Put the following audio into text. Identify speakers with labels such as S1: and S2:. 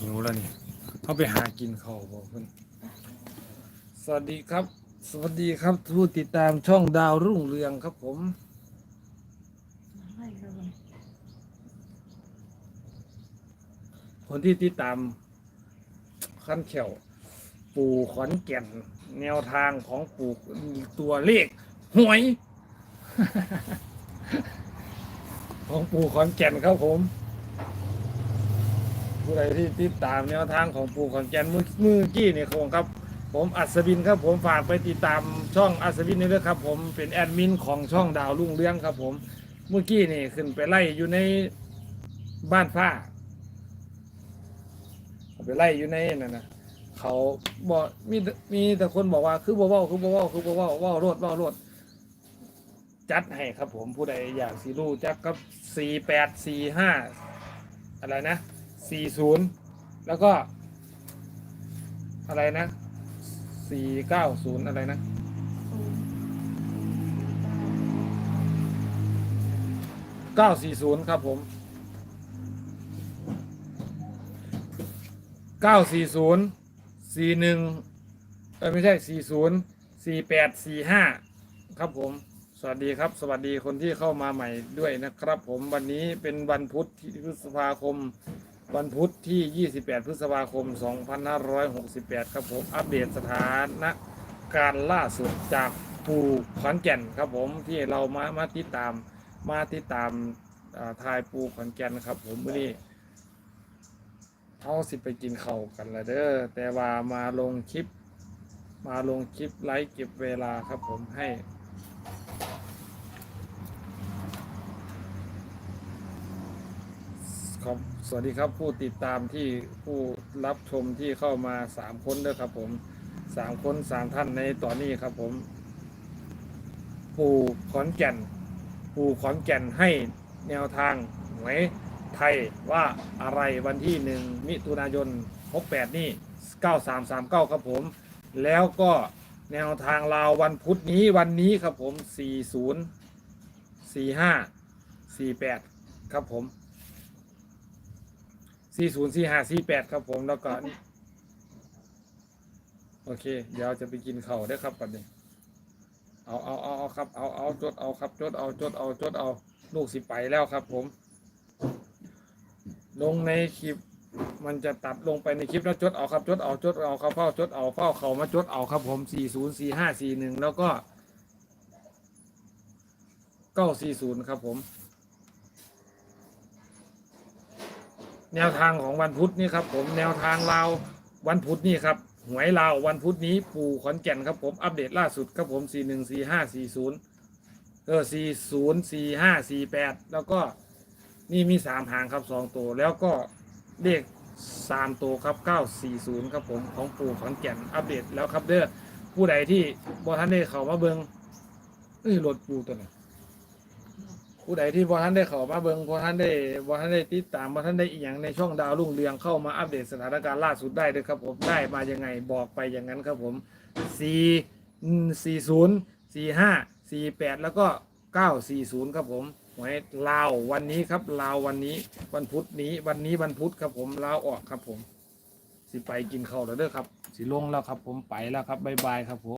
S1: หิวแล้วนี่เขาไปหากินข้าวบอกเพื่อนสวัสดีครับ สวัสดีครับผู้ติดตามช่องดาวรุ่งเรืองครับผมคนที่ติดตามขั้นเขียวปู่ขอนแก่น แนวทางของปู่ตัวเลขหวย ของปู่ขอนแก่นครับผม ผู้ใดที่ติดตามแนวทางของปู่ขอนแก่นมือมือกี้เนี่ยคงครับ ผมอัศวินครับผมฝากไปติดตามช่องอัศวินนี่ด้วยครับ ผมเป็นแอดมินของช่องดาวรุ่งเรืองครับ ผมเมื่อกี้นี่ขึ้นไปไล่อยู่ในบ้านฟ้าไปไล่อยู่ในนั่นนะเขาบอกมีมีแต่คนบอกว่าคือบ่เว้าคือบ่เว้าคือบ่เว้าเว้ารวดเว้ารวดจัดให้ครับผมผู้ใดอยากสิรู้จักกับสี่แปดสี่ห้าอะไรนะ สี่ศูนย์แล้วก็ อะไรนะสี่เก้าศูนย์อะไรนะเก้าสี่ศูนย์ครับผมเก้าสี่ศูนย์สี่หนึ่งเออไม่ใช่สี่ศูนย์สี่แปดสี่ห้าครับผม สวัสดีครับ สวัสดีคนที่เข้ามาใหม่ด้วยนะครับผมวันนี้เป็นวันพุธที่พฤษภาคม วันพุธที่ 28 พฤษภาคม 2568 ครับผมอัปเดตสถานะการล่าสุดจากปูขอนแก่นครับผมที่เรามามาติดตามมาติดตามอ่าทายปูขอนแก่นครับ ผมวันนี้เอาสิไปกินเข้ากันละเด้อแต่ว่ามาลงคลิป มาลงคลิปไลฟ์เก็บเวลาครับผมให้ ครับสวัสดีครับผู้ติดตามที่ผู้รับชมที่เข้ามาสามคนด้วยครับผมสามคนสามท่านในตอนนี้ครับผม ปู่ขอนแก่น ปู่ขอนแก่นให้แนวทางหวยไทยว่าอะไรวันที่หนึ่งมิถุนายน68นี่9339 ครับผม แล้วก็แนวทางลาววันพุธนี้วันนี้ครับผม 40 45 48 ครับผม 40 45 48ครับผมแล้วก็นี่โอเค เดี๋ยวจะไปกินข้าวได้อครับปันนี้เอาเอาเอาเอาครับเอาเอาจดเอาครับจดเอาจดเอาจดเอาลูกสิไปแล้วครับ ผม ลงในคลิป มันจะตัดลงไปในคลิปแล้วจดเอาครับจดเอาจดเอาครับเฝ้าจดเอาเฝ้าเขามาจดเอาครับ ผม40 45 41แล้วก็940ครับผม แนวทางของวันพุธนี่ครับผมแนวทางลาวันพุธนี่ครับหวยลาวันพุธนี้ปู่ขอนแก่นครับผมอัปเดตล่าสุดครับผมสี่หนึ่งสี่ห้าสี่ศูนย์เออสี่ศูนย์สี่ห้าสี่แปดแล้วก็นี่มีสามหางครับสองตัว แล้วก็เลขสามตัวครับเก้าสี่ศูนย์ครับผมของปู่ขอนแก่นอัปเดตแล้วครับเด้อผู้ใดที่บอท่านได้เข้ามาเบิงเอ้ยรถปูตัวไหน ผู้ใดที่พอท่านได้เข้ามาเบิงพอท่านได้พอท่านได้ติดตามพอท่านได้อีกอย่างในช่องดาวรุ่งเรืองเข้ามาอัปเดตสถานการณ์ล่าสุดได้ด้วยครับผมได้มายังไงบอกไปอย่างนั้นครับผมสี่สี่ศูนย์สี่ห้าสี่แปดแล้วก็เก้าสี่ศูนย์ครับผมหวยลาววันนี้ครับลาววันนี้วันพุธนี้วันนี้วันพุธครับผมลาวออกครับผม สิไปกินข้าวแล้วเด้อครับ สิลงแล้วครับผมไปแล้วครับบ๊ายบายครับผม